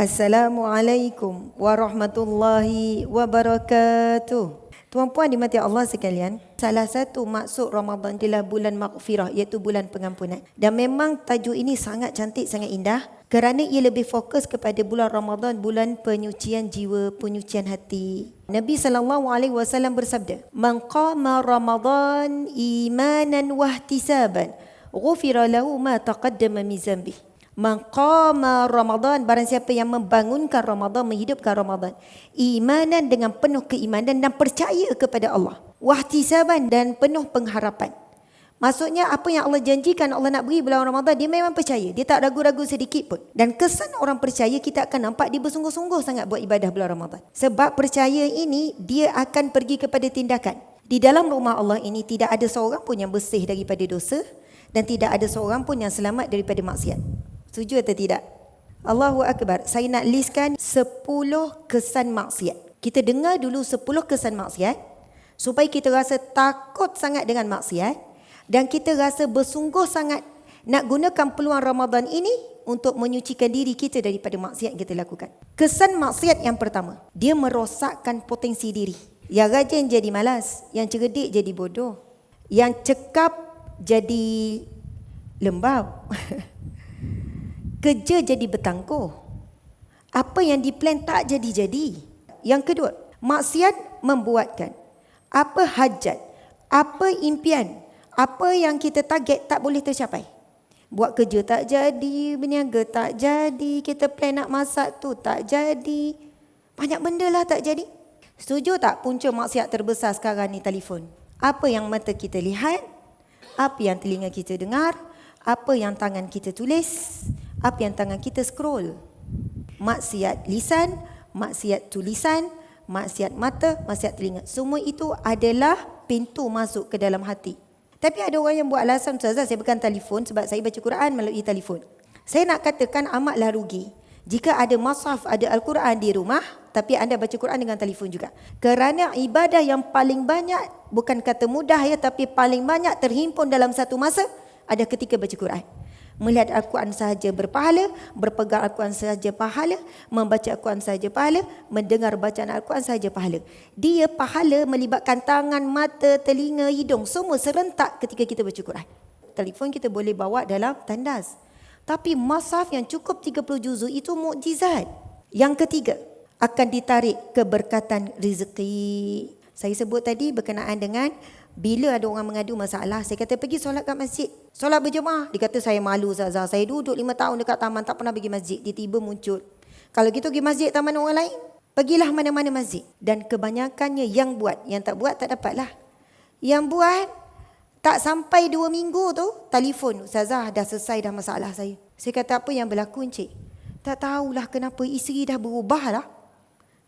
Assalamualaikum warahmatullahi wabarakatuh. Tuan-puan dimati Allah sekalian, salah satu maksud Ramadan adalah bulan maghfirah iaitu bulan pengampunan. Dan memang tajuk ini sangat cantik, sangat indah kerana ia lebih fokus kepada bulan Ramadan, bulan penyucian jiwa, penyucian hati. Nabi sallallahu alaihi wasallam bersabda, "Man qama Ramadan imanan wa ihtisaban, ghufira lahu ma taqaddama min dhanbihi." Maqama Ramadan. Barang siapa yang membangunkan Ramadan menghidupkan Ramadan imanan dengan penuh keimanan dan percaya kepada Allah wahtisaban dan penuh pengharapan. Maksudnya apa yang Allah janjikan Allah nak beri bulan Ramadan dia memang percaya. Dia tak ragu-ragu sedikit pun. Dan kesan orang percaya kita akan nampak dia bersungguh-sungguh sangat buat ibadah bulan Ramadan. Sebab percaya ini dia akan pergi kepada tindakan. Di dalam rumah Allah ini tidak ada seorang pun yang bersih daripada dosa dan tidak ada seorang pun yang selamat daripada maksiat Setuju atau tidak? Allahu Akbar. Saya nak listkan 10 kesan maksiat. Kita dengar dulu 10 kesan maksiat supaya kita rasa takut sangat dengan maksiat dan kita rasa bersungguh sangat nak gunakan peluang Ramadan ini untuk menyucikan diri kita daripada maksiat yang kita lakukan. Kesan maksiat yang pertama, dia merosakkan potensi diri. Yang rajin jadi malas, yang cerdik jadi bodoh, yang cekap jadi lembab. kerja jadi bertangguh. Apa yang diplan tak jadi-jadi. Yang kedua, maksiat membuatkan apa hajat, apa impian, apa yang kita target tak boleh tercapai. Buat kerja tak jadi, berniaga tak jadi, kita plan nak masak tu tak jadi. Banyak benda lah tak jadi. Setuju tak punca maksiat terbesar sekarang ni telefon? Apa yang mata kita lihat, apa yang telinga kita dengar, apa yang tangan kita tulis, apa yang tangan kita scroll. Maksiat lisan, maksiat tulisan, maksiat mata, maksiat telinga. Semua itu adalah pintu masuk ke dalam hati. Tapi ada orang yang buat alasan, Ustazah, saya bukan telefon sebab saya baca Quran melalui telefon. Saya nak katakan amatlah rugi. Jika ada masaf, ada Al-Quran di rumah, tapi anda baca Quran dengan telefon juga. Kerana ibadah yang paling banyak, bukan kata mudah ya, tapi paling banyak terhimpun dalam satu masa, ada ketika baca Quran melihat Al-Quran sahaja berpahala, berpegang Al-Quran sahaja pahala, membaca Al-Quran sahaja pahala, mendengar bacaan Al-Quran sahaja pahala. Dia pahala melibatkan tangan, mata, telinga, hidung, semua serentak ketika kita baca Quran. Telefon kita boleh bawa dalam tandas. Tapi masaf yang cukup 30 juzu itu mukjizat. Yang ketiga, akan ditarik keberkatan rezeki. Saya sebut tadi berkenaan dengan bila ada orang mengadu masalah, saya kata pergi solat kat masjid. Solat berjemaah. Dia kata saya malu Zazah. Saya duduk lima tahun dekat taman tak pernah pergi masjid. Dia tiba muncul. Kalau gitu pergi masjid taman orang lain. Pergilah mana-mana masjid. Dan kebanyakannya yang buat. Yang tak buat tak dapatlah. Yang buat tak sampai dua minggu tu telefon. Zazah dah selesai dah masalah saya. Saya kata apa yang berlaku encik? Tak tahulah kenapa isteri dah berubah lah.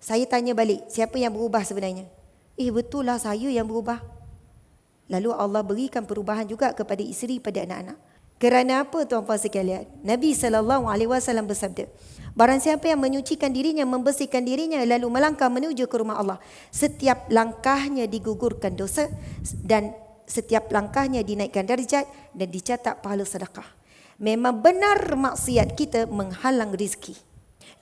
Saya tanya balik siapa yang berubah sebenarnya? Eh betul lah saya yang berubah. Lalu Allah berikan perubahan juga kepada isteri pada anak-anak. Kerana apa tuan-tuan sekalian? Nabi SAW bersabda, Barang siapa yang menyucikan dirinya, membersihkan dirinya, lalu melangkah menuju ke rumah Allah. Setiap langkahnya digugurkan dosa dan setiap langkahnya dinaikkan darjat dan dicatat pahala sedekah. Memang benar maksiat kita menghalang rezeki.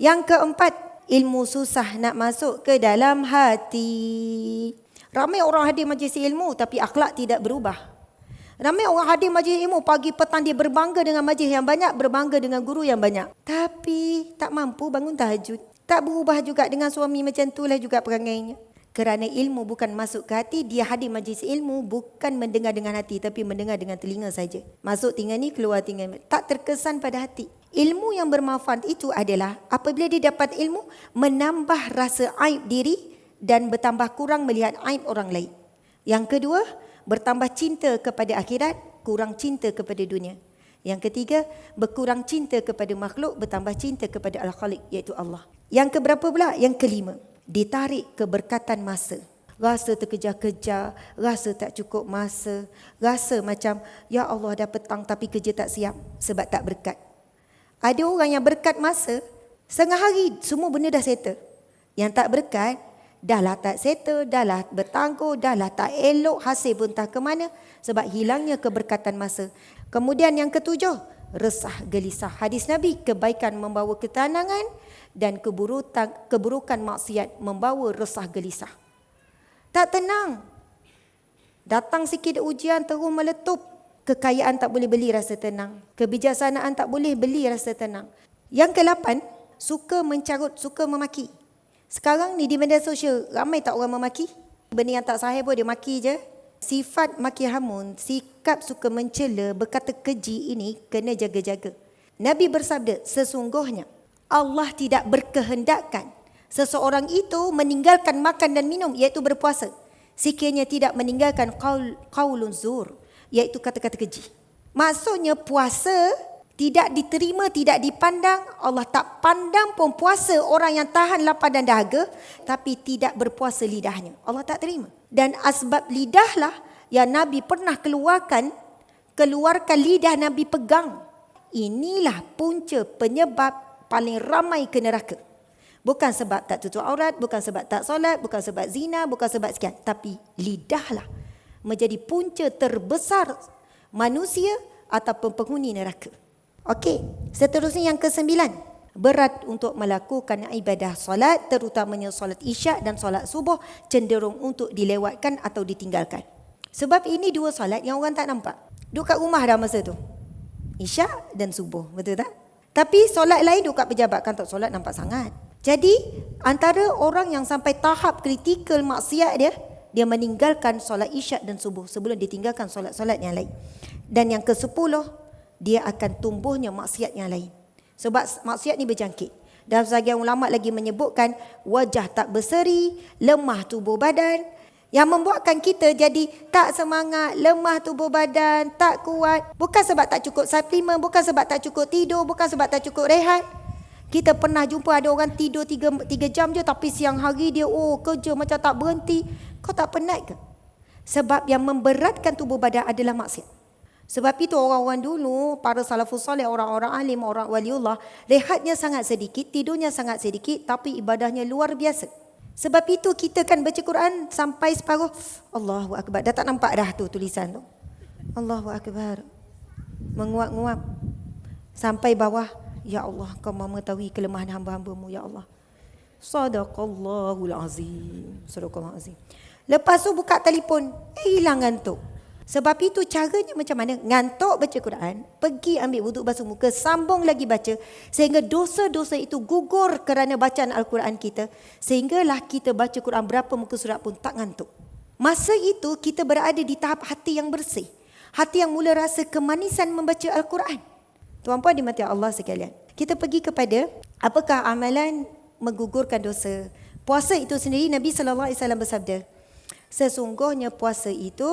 Yang keempat, ilmu susah nak masuk ke dalam hati. Ramai orang hadir majlis ilmu tapi akhlak tidak berubah. Ramai orang hadir majlis ilmu pagi petang dia berbangga dengan majlis yang banyak, berbangga dengan guru yang banyak. Tapi tak mampu bangun tahajud. Tak berubah juga dengan suami macam itulah juga perangainya. Kerana ilmu bukan masuk ke hati, dia hadir majlis ilmu bukan mendengar dengan hati tapi mendengar dengan telinga saja. Masuk tinggal ni, keluar ni. Tak terkesan pada hati. Ilmu yang bermanfaat itu adalah apabila dia dapat ilmu, menambah rasa aib diri dan bertambah kurang melihat aib orang lain. Yang kedua, bertambah cinta kepada akhirat, kurang cinta kepada dunia. Yang ketiga, berkurang cinta kepada makhluk, bertambah cinta kepada Al-Khaliq iaitu Allah. Yang keberapa pula? Yang kelima, ditarik keberkatan masa. Rasa terkejar-kejar, rasa tak cukup masa, rasa macam ya Allah dah petang tapi kerja tak siap sebab tak berkat. Ada orang yang berkat masa, setengah hari semua benda dah settle. Yang tak berkat, Dahlah tak settle, dahlah bertangguh, dahlah tak elok, hasil pun tak ke mana sebab hilangnya keberkatan masa. Kemudian yang ketujuh, resah gelisah. Hadis Nabi, kebaikan membawa ketenangan dan keburukan, keburukan maksiat membawa resah gelisah. Tak tenang. Datang sikit ujian terus meletup. Kekayaan tak boleh beli rasa tenang. Kebijaksanaan tak boleh beli rasa tenang. Yang ke-8, suka mencarut, suka memaki. Sekarang ni di media sosial, ramai tak orang memaki? Benda yang tak sahih pun dia maki je. Sifat maki hamun, sikap suka mencela, berkata keji ini kena jaga-jaga. Nabi bersabda, sesungguhnya Allah tidak berkehendakkan seseorang itu meninggalkan makan dan minum iaitu berpuasa. Sekiranya tidak meninggalkan qaul, qaulun zur iaitu kata-kata keji. Maksudnya puasa tidak diterima, tidak dipandang. Allah tak pandang pun puasa orang yang tahan lapar dan dahaga tapi tidak berpuasa lidahnya. Allah tak terima. Dan asbab lidahlah yang Nabi pernah keluarkan, keluarkan lidah Nabi pegang. Inilah punca penyebab paling ramai ke neraka. Bukan sebab tak tutup aurat, bukan sebab tak solat, bukan sebab zina, bukan sebab sekian. Tapi lidahlah menjadi punca terbesar manusia ataupun penghuni neraka. Okey, seterusnya yang kesembilan. Berat untuk melakukan ibadah solat, terutamanya solat isyak dan solat subuh, cenderung untuk dilewatkan atau ditinggalkan. Sebab ini dua solat yang orang tak nampak. Duduk kat rumah dah masa tu. Isyak dan subuh, betul tak? Tapi solat lain duduk kat pejabat kan tak solat nampak sangat. Jadi antara orang yang sampai tahap kritikal maksiat dia, dia meninggalkan solat isyak dan subuh sebelum ditinggalkan solat-solat yang lain. Dan yang ke sepuluh, dia akan tumbuhnya maksiat yang lain. Sebab maksiat ni berjangkit. Dan sebagian ulama lagi menyebutkan wajah tak berseri, lemah tubuh badan yang membuatkan kita jadi tak semangat, lemah tubuh badan, tak kuat. Bukan sebab tak cukup suplemen, bukan sebab tak cukup tidur, bukan sebab tak cukup rehat. Kita pernah jumpa ada orang tidur 3, 3 jam je tapi siang hari dia oh kerja macam tak berhenti. Kau tak penat ke? Sebab yang memberatkan tubuh badan adalah maksiat. Sebab itu orang-orang dulu, para salafus soleh, orang-orang alim, orang waliullah, rehatnya sangat sedikit, tidurnya sangat sedikit, tapi ibadahnya luar biasa. Sebab itu kita kan baca Quran sampai separuh, Allahu Akbar. Dah tak nampak dah tu tulisan tu. Allahu Akbar. Menguap-nguap. Sampai bawah, Ya Allah, kau mahu mengetahui kelemahan hamba-hambamu, Ya Allah. Sadaqallahul azim. Sadaqallahul azim. Lepas tu buka telefon, eh, hilang ngantuk. Sebab itu caranya macam mana? Ngantuk baca Quran, pergi ambil wuduk basuh muka, sambung lagi baca. Sehingga dosa-dosa itu gugur kerana bacaan Al-Quran kita. Sehinggalah kita baca Quran berapa muka surat pun tak ngantuk. Masa itu kita berada di tahap hati yang bersih. Hati yang mula rasa kemanisan membaca Al-Quran. Tuan-puan dimati Allah sekalian. Kita pergi kepada apakah amalan menggugurkan dosa. Puasa itu sendiri Nabi SAW bersabda. Sesungguhnya puasa itu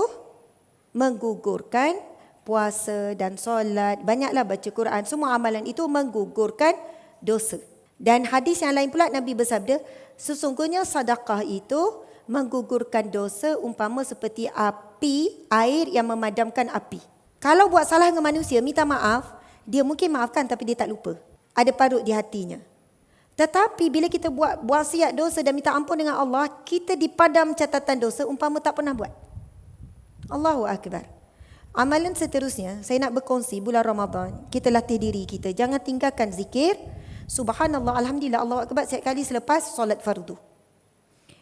menggugurkan puasa dan solat, banyaklah baca Quran, semua amalan itu menggugurkan dosa. Dan hadis yang lain pula Nabi bersabda, sesungguhnya sedekah itu menggugurkan dosa umpama seperti api, air yang memadamkan api. Kalau buat salah dengan manusia, minta maaf, dia mungkin maafkan tapi dia tak lupa. Ada parut di hatinya. Tetapi bila kita buat siap dosa dan minta ampun dengan Allah, kita dipadam catatan dosa umpama tak pernah buat. Allahu Akbar. Amalan seterusnya, saya nak berkongsi bulan Ramadan. Kita latih diri kita. Jangan tinggalkan zikir. Subhanallah, Alhamdulillah, Allahu Akbar setiap kali selepas solat fardu.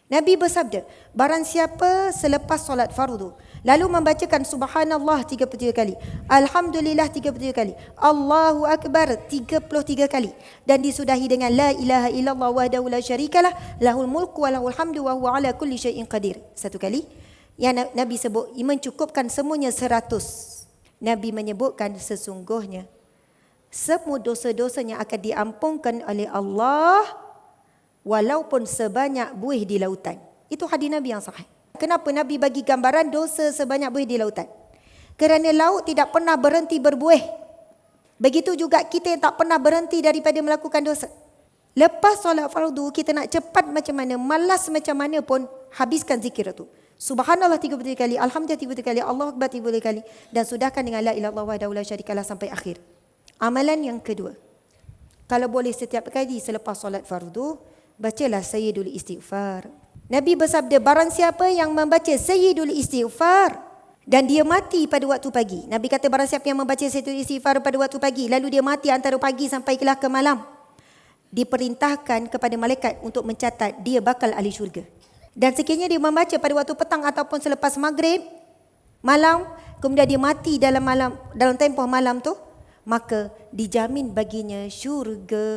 Nabi bersabda, barang siapa selepas solat fardu, lalu membacakan subhanallah 33 kali, alhamdulillah 33 kali, Allahu akbar 33 kali dan disudahi dengan la ilaha illallah wahdahu la syarikalah lahul mulku wa lahul hamdu wa huwa ala kulli syai'in qadir. Satu kali yang Nabi sebut mencukupkan semuanya seratus. Nabi menyebutkan sesungguhnya semua dosa-dosanya akan diampunkan oleh Allah walaupun sebanyak buih di lautan. Itu hadis Nabi yang sahih. Kenapa Nabi bagi gambaran dosa sebanyak buih di lautan? Kerana laut tidak pernah berhenti berbuih. Begitu juga kita yang tak pernah berhenti daripada melakukan dosa. Lepas solat fardu, kita nak cepat macam mana, malas macam mana pun, habiskan zikir itu. Subhanallah 33 kali, Alhamdulillah 33 kali, Allah Akbar 33 kali dan sudahkan dengan la ilaha illallah wa la syarikalah sampai akhir. Amalan yang kedua. Kalau boleh setiap kali selepas solat fardu, bacalah sayyidul istighfar. Nabi bersabda, barang siapa yang membaca sayyidul istighfar, Dan dia mati pada waktu pagi. Nabi kata barang siapa yang membaca Sayyidul Istighfar pada waktu pagi. Lalu dia mati antara pagi sampai kelah ke malam. Diperintahkan kepada malaikat untuk mencatat dia bakal ahli syurga. Dan sekiranya dia membaca pada waktu petang ataupun selepas maghrib, malam, kemudian dia mati dalam malam dalam tempoh malam tu, maka dijamin baginya syurga.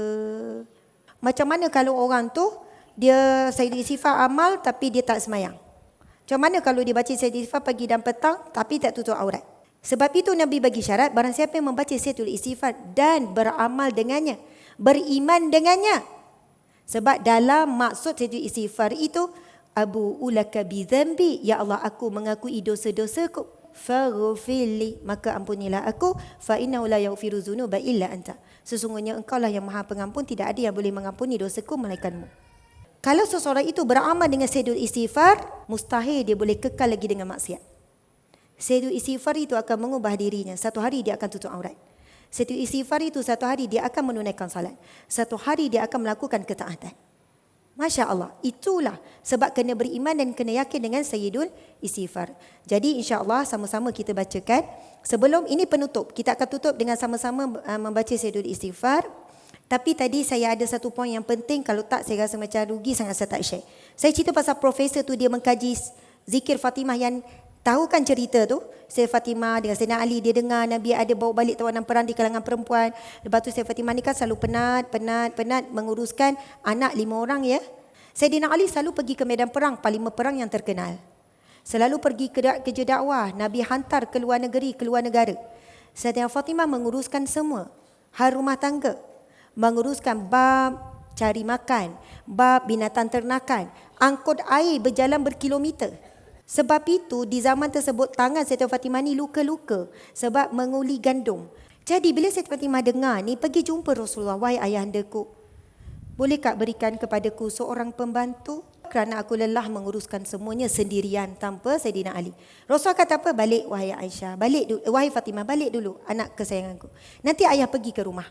Macam mana kalau orang tu dia Sayyidul Istighfar amal tapi dia tak semayang? Macam mana kalau dia baca Sayyidul Istighfar pagi dan petang tapi tak tutup aurat? Sebab itu Nabi bagi syarat barang siapa yang membaca Sayyidul Istighfar dan beramal dengannya, beriman dengannya. Sebab dalam maksud Sayyidul Istighfar itu Abu ulaka bi ya Allah aku mengakui dosa-dosaku faghfirli maka ampunilah aku fa innahu la yaghfiru dzunuba illa anta sesungguhnya engkau lah yang maha pengampun tidak ada yang boleh mengampuni dosaku melainkanmu kalau seseorang itu beramal dengan sedul istighfar, mustahil dia boleh kekal lagi dengan maksiat. Sedul istighfar itu akan mengubah dirinya. Satu hari dia akan tutup aurat. Sedul istighfar itu satu hari dia akan menunaikan salat. Satu hari dia akan melakukan ketaatan. Masya Allah. Itulah sebab kena beriman dan kena yakin dengan Sayyidul Istighfar. Jadi insya Allah sama-sama kita bacakan. Sebelum ini penutup. Kita akan tutup dengan sama-sama uh, membaca Sayyidul Istighfar. Tapi tadi saya ada satu poin yang penting kalau tak saya rasa macam rugi sangat saya tak share. Saya cerita pasal profesor tu dia mengkaji zikir Fatimah yang tahu kan cerita tu? Saya Fatimah dengan Sayyidina Ali dia dengar Nabi ada bawa balik tawanan perang di kalangan perempuan. Lepas tu saya Fatimah ni kan selalu penat, penat, penat menguruskan anak lima orang ya. Sayyidina Ali selalu pergi ke medan perang, panglima perang yang terkenal. Selalu pergi ke kerja dakwah, Nabi hantar ke luar negeri, ke luar negara. Sayyidina Fatimah menguruskan semua. Hal rumah tangga, menguruskan bab cari makan, bab binatang ternakan, angkut air berjalan berkilometer. Sebab itu di zaman tersebut tangan Siti Fatimah ni luka-luka sebab menguli gandum. Jadi bila Siti Fatimah dengar ni pergi jumpa Rasulullah, wahai ayahandaku. Boleh tak berikan kepadaku seorang pembantu? Kerana aku lelah menguruskan semuanya sendirian tanpa Sayyidina Ali. Rasulullah kata apa? Balik wahai Aisyah. Balik dulu. Wahai Fatimah, balik dulu anak kesayanganku. Nanti ayah pergi ke rumah.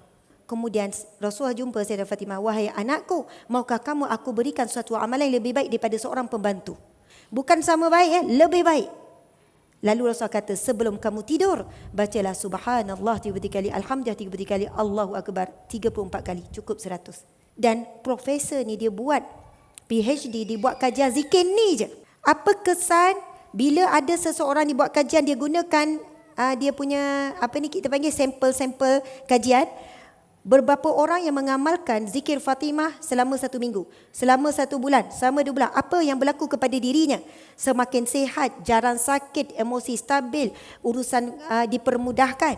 Kemudian Rasulullah jumpa Sayyidah Fatimah, wahai anakku, maukah kamu aku berikan suatu amalan yang lebih baik daripada seorang pembantu? Bukan sama baik, ya, lebih baik. Lalu Rasulullah kata, sebelum kamu tidur, bacalah subhanallah 33 kali, alhamdulillah 33 kali, Allahu Akbar 34 kali, cukup 100. Dan profesor ni dia buat PhD, dia buat kajian zikir ni je. Apa kesan bila ada seseorang dia buat kajian, dia gunakan uh, dia punya, apa ni kita panggil sampel-sampel kajian, Beberapa orang yang mengamalkan zikir Fatimah selama satu minggu, selama satu bulan, selama dua bulan. Apa yang berlaku kepada dirinya? Semakin sehat, jarang sakit, emosi stabil, urusan uh, dipermudahkan.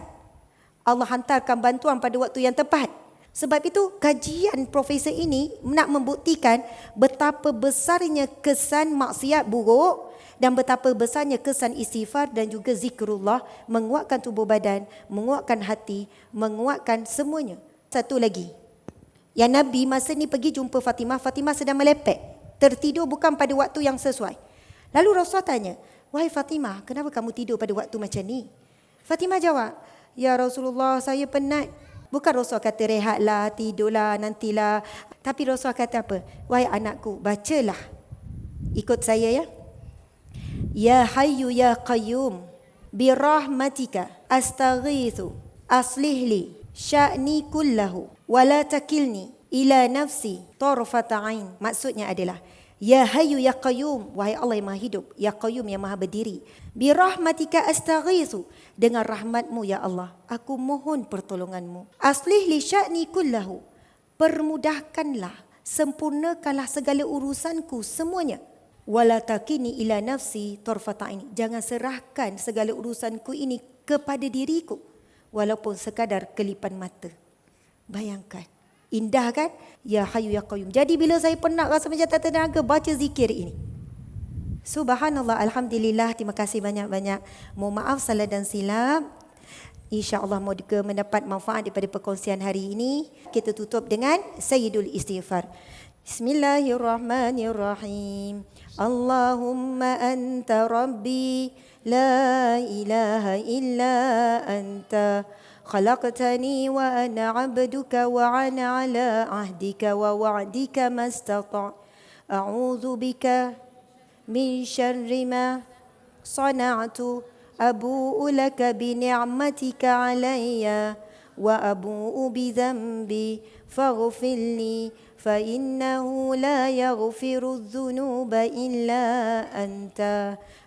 Allah hantarkan bantuan pada waktu yang tepat. Sebab itu kajian profesor ini nak membuktikan betapa besarnya kesan maksiat buruk dan betapa besarnya kesan istighfar dan juga zikrullah menguatkan tubuh badan, menguatkan hati, menguatkan semuanya. Satu lagi. Yang Nabi masa ni pergi jumpa Fatimah, Fatimah sedang melepek. Tertidur bukan pada waktu yang sesuai. Lalu Rasulullah tanya, Wahai Fatimah, kenapa kamu tidur pada waktu macam ni? Fatimah jawab, Ya Rasulullah, saya penat. Bukan Rasulullah kata rehatlah, tidurlah, nantilah. Tapi Rasulullah kata apa? Wahai anakku, bacalah. Ikut saya ya. Ya Hayyu Ya Qayyum, birahmatika astaghithu aslihli sya'ni kullahu wa la takilni ila nafsi tarfata ain. Maksudnya adalah ya hayyu ya qayyum wahai Allah yang maha hidup ya qayyum yang maha berdiri bi rahmatika astaghiithu dengan rahmatmu ya Allah aku mohon pertolonganmu. Aslih li sya'ni kullahu permudahkanlah sempurnakanlah segala urusanku semuanya. Wala takini ila nafsi tarfata ain jangan serahkan segala urusanku ini kepada diriku walaupun sekadar kelipan mata. Bayangkan. Indah kan? Ya hayu ya qayyum. Jadi bila saya penat rasa macam tak tenaga baca zikir ini. Subhanallah, Alhamdulillah, terima kasih banyak-banyak. Mohon maaf salah dan silap. InsyaAllah juga mendapat manfaat daripada perkongsian hari ini. Kita tutup dengan Sayyidul Istighfar. Bismillahirrahmanirrahim. Allahumma anta rabbi. لا إله إلا أنت. خلقتني وأنا عبدك وأنا على عهدك ووعدك ما استطع. أعوذ بك من شر ما صنعت. أبوء لك بنعمتك علي وأبوء بذنبي فاغفر لي فإنه لا يغفر الذنوب إلا أنت.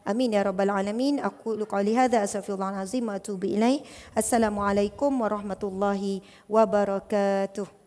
آمين يا رب العالمين. أقول قولي هذا أستغفر الله العظيم وأتوب إليه. السلام عليكم ورحمة الله وبركاته.